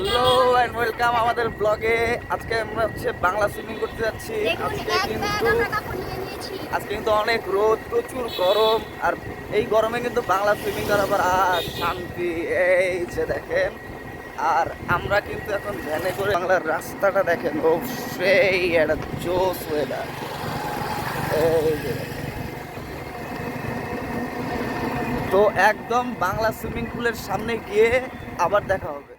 Hello and welcome আমাদের ব্লগে আজকে আমরা হচ্ছে বাংলা সুইমিং করতে যাচ্ছি। আজকে কিন্তু আজকে কিন্তু অনেক রোদ প্রচুর গরম আর এই গরমে কিন্তু বাংলা সুইমিং করা আবার আর শান্তি এই যে দেখেন। আর আমরা কিন্তু এখন ভ্যানে করে বাংলার রাস্তাটা দেখেন। ও সেই একটা জোস ওয়েদার এই যে তো একদম বাংলা সুইমিং পুলের সামনে গিয়ে আবার দেখা হবে।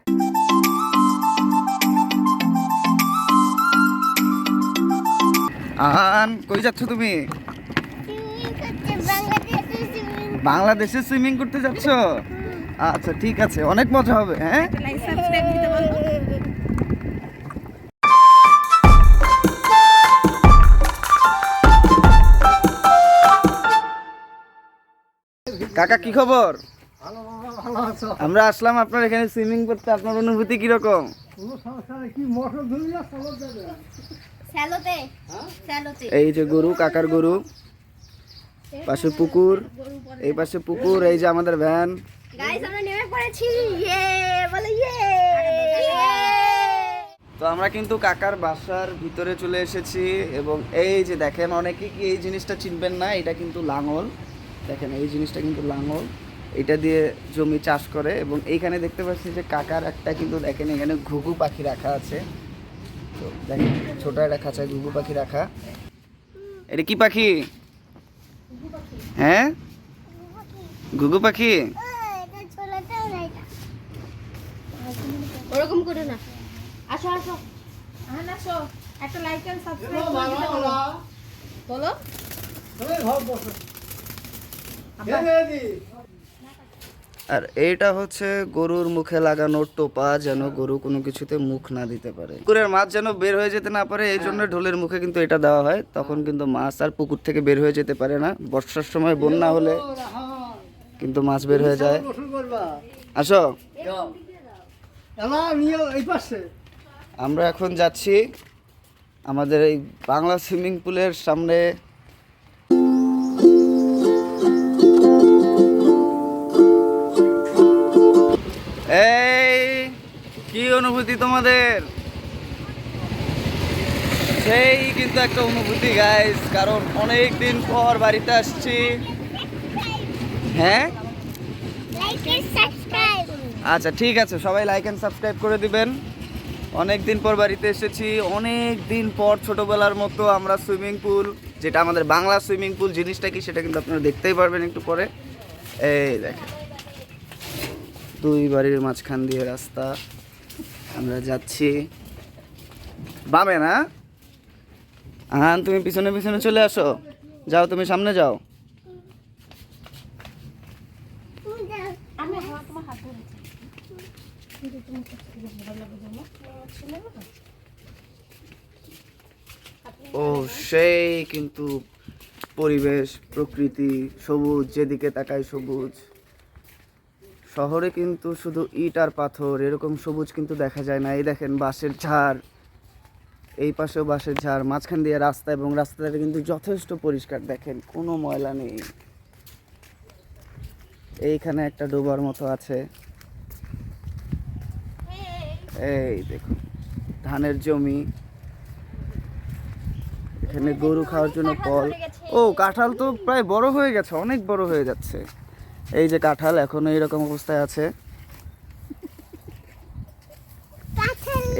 আহান, কই যাচ্ছ তুমি? বাংলাদেশে সুইমিং করতে যাচ্ছ? আচ্ছা ঠিক আছে, অনেক মজা হবে হ্যাঁ? কাকা, কি খবর? আমরা আসলাম আপনার এখানে সুইমিং করতে, আপনার অনুভূতি কীরকম? স্যালোতে এই যে গরু কাকার গরু পাশে পুকুর এই পাশে পুকুর এই যে আমাদের ভ্যান। গাইস আমরা নেমে পড়েছি। ইয়ে বলে ইয়ে। তো আমরা কিন্তু কাকার বাসার ভিতরে চলে এসেছি এবং এই যে দেখেন অনেকে কি এই জিনিসটা চিনবেন না এটা কিন্তু লাঙল। দেখেন এই জিনিসটা কিন্তু লাঙল। এটা দিয়ে জমি চাষ করে এবং এইখানে দেখতে পাচ্ছি যে কাকার একটা কিন্তু দেখেন এখানে ঘুঘু পাখি রাখা আছে। তো দেখেন ছোট একটা খাঁচায় ঘুঘু পাখি রাখা। এটা কি পাখি? হ্যাঁ? ঘুঘু পাখি? ওরকম করে না। আসো আসো। হ্যাঁ আসো একটা লাইক এন্ড সাবস্ক্রাইব বলো বলো তুমি ঘর বসো খেয়ে দি আর এইটা হচ্ছে গরুর মুখে লাগানো টোপা যেন গরু কোনো কিছুতে মুখ না দিতে পারে। পুকুরের মাছ যেন বের হয়ে যেতে না পারে এই জন্য ঢোলের মুখে কিন্তু এটা দেওয়া হয়। তখন কিন্তু মাছ আর পুকুর থেকে বের হয়ে যেতে পারে না। বর্ষার সময় বন্যা হলে কিন্তু মাছ বের হয়ে যায়। আসো। আমরা এখন যাচ্ছি আমাদের এই বাংলা সুইমিং পুলের সামনে। কি অনুভূতি তোমাদের? সেই কিন্তু একটা অনুভূতি গাইস কারণ অনেক দিন পর বাড়িতে আসছি। হ্যাঁ? আচ্ছা ঠিক আছে সবাই লাইক অ্যান্ড সাবস্ক্রাইব করে দিবেন। অনেক দিন পর বাড়িতে এসেছি অনেক দিন পর ছোটবেলার মতো আমরা সুইমিং পুল যেটা আমাদের বাংলা সুইমিং পুল জিনিসটা কি সেটা কিন্তু আপনারা দেখতেই পারবেন একটু পরে। এই দেখেন দুই বাড়ির মাঝখান দিয়ে রাস্তা। আমরা যাচ্ছি বামে, না? হ্যাঁ তুমি পিছনে পিছনে চলে আসো। যাও, তুমি সামনে যাও। ও, সেই কিন্তু পরিবেশ, প্রকৃতি, সবুজ, যেদিকে তাকায় সবুজ। শহরে কিন্তু শুধু ইট আর পাথর, এরকম সবুজ কিন্তু দেখা যায় না। এই দেখেন বাঁশের ঝাড়, এই পাশেও বাঁশের ঝাড়, মাঝখান দিয়ে রাস্তা এবং রাস্তাটা কিন্তু যথেষ্ট পরিষ্কার। দেখেন, কোনো ময়লা নেই। এইখানে একটা ডোবার মতো আছে। এই দেখুন, ধানের জমি। এখানে গরু খাওয়ার জন্য কল ও, কাঁঠাল তো প্রায় বড় হয়ে গেছে, অনেক বড় হয়ে যাচ্ছে। এই যে কাঁঠাল এখনও এরকম অবস্থায় আছে।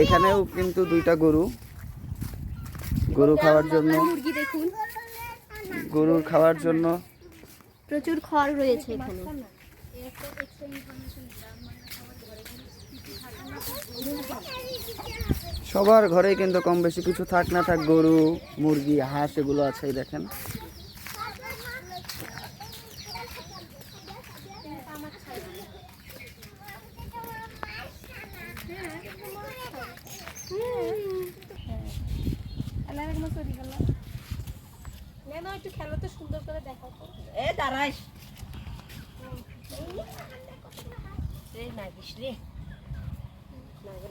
এখানেও কিন্তু দুইটা গরু। গরু খাওয়ার জন্য। মুরগি গরুর খাওয়ার জন্য। প্রচুর খড় রয়েছে এখানে। সবার ঘরে কিন্তু কম বেশি কিছু থাক না থাক গরু মুরগি হাঁস এগুলো আছে দেখেন না একটু খেলো তো সুন্দর করে দেখাও তো দাঁড়াইস এই নাগিস রে। নাগে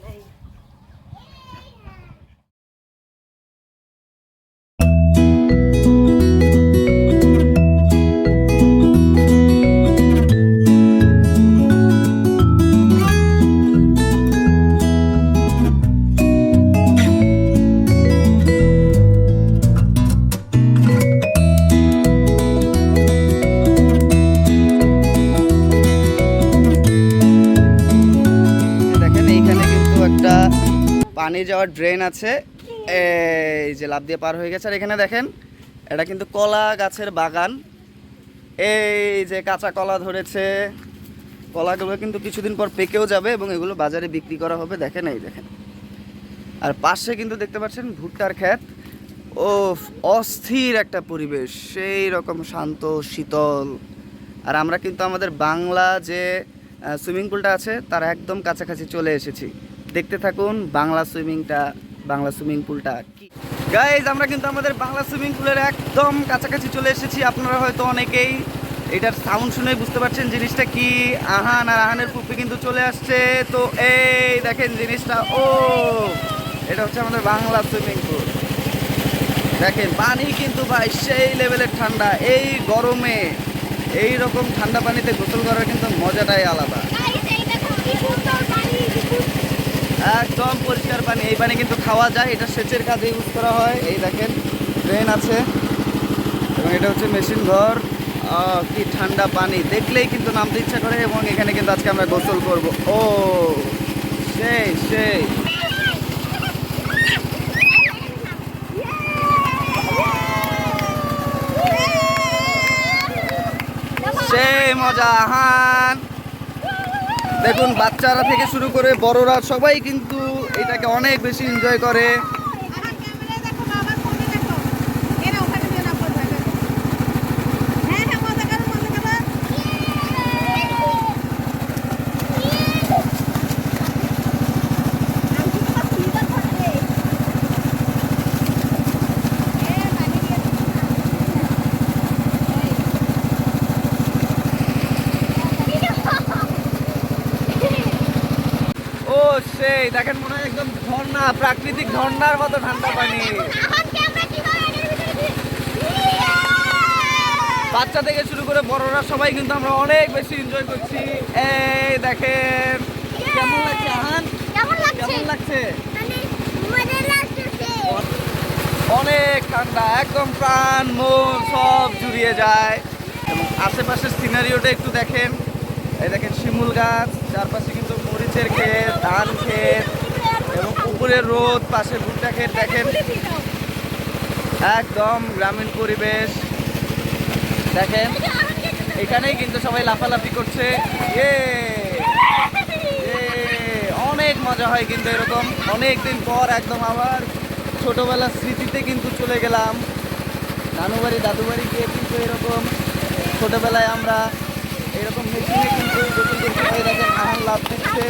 পানি যাওয়ার ড্রেন আছে। এই যে লাভ দিয়ে পার হয়ে গেছে। আর এখানে দেখেন, এটা কিন্তু কলা গাছের বাগান। এই যে কাঁচা কলা ধরেছে। কলাগুলো কিন্তু কিছুদিন পর পেকেও যাবে এবং এগুলো বাজারে বিক্রি করা হবে। দেখেন, এই দেখেন। আর পাশে কিন্তু দেখতে পাচ্ছেন ভুট্টার ক্ষেত। ও অস্থির একটা পরিবেশ। সেই রকম শান্ত, শীতল। আর আমরা কিন্তু আমাদের বাংলা যে সুইমিং পুলটা আছে, তার একদম কাছাকাছি চলে এসেছি। দেখতে থাকুন বাংলা সুইমিংটা, বাংলা সুইমিং পুলটা কি। গাইজ আমরা কিন্তু আমাদের বাংলা সুইমিং পুলের একদম কাছাকাছি চলে এসেছি। আপনারা হয়তো অনেকেই এটার সাউন্ড শুনে বুঝতে পারছেন জিনিসটা কি। আহান আর আহানের পুপি কিন্তু চলে আসছে। তো এই দেখেন জিনিসটা, ও, এটা হচ্ছে আমাদের বাংলা সুইমিং পুল। দেখেন, পানি কিন্তু ভাই সেই লেভেলের ঠান্ডা। এই গরমে এই রকম ঠান্ডা পানিতে গোসল করার কিন্তু মজাটাই আলাদা গাইস এই দেখো কি সুন্দর পানি কি সুন্দর একদম পরিষ্কার পানি। এই পানি কিন্তু খাওয়া যায় এটা সেচের কাজে ইউজ করা হয়। এই দেখেন ড্রেন আছে। এবং এটা হচ্ছে মেশিন ঘর। কি ঠান্ডা পানি। দেখলেই কিন্তু নামতে ইচ্ছা করে এবং এখানে কিন্তু আজকে আমরা গোসল করব। ও সেই সেই। সেই মজা হান। দেখুন বাচ্চারা থেকে শুরু করে বড়রা সবাই কিন্তু এটাকে অনেক বেশি এনজয় করে আমার ক্যামেরায় দেখো বাবার ফোনে দেখো এরা ওখানে দিয়ে না পড়বে হ্যাঁ হ্যাঁ মজা করো মজা করো ও দেখেন মনে হয় একদম ঝর্ণা প্রাকৃতিক ঝর্ণার মতো ঠান্ডা পানি। বাচ্চা থেকে শুরু করে বড়রা সবাই কিন্তু আমরা অনেক বেশি এনজয় করছি। এই দেখেন কেমন লাগছে আহান? কেমন লাগছে? লাগছে? মানে অনেক ঠান্ডা একদম প্রাণ মন সব জুড়িয়ে যায়। এবং আশেপাশের সিনারিওটা একটু দেখেন। এই দেখেন শিমুল গাছ চারপাশে কিন্তু মরিচের ক্ষেত ধান ক্ষেত এবং পুকুরের রোদ পাশে ভুট্টা ক্ষেত দেখেন। একদম গ্রামীণ পরিবেশ। দেখেন এখানেই কিন্তু সবাই লাফালাফি করছে। ইয়ে! ইয়ে, অনেক মজা হয় কিন্তু এরকম। অনেক দিন পর একদম আবার ছোটবেলার স্মৃতিতে কিন্তু চলে গেলাম। নানু বাড়ি দাদু বাড়ি গিয়ে কিন্তু এরকম ছোটোবেলায় আমরা এরকম মেশিনে কিন্তু গোসল লাভ দিচ্ছে।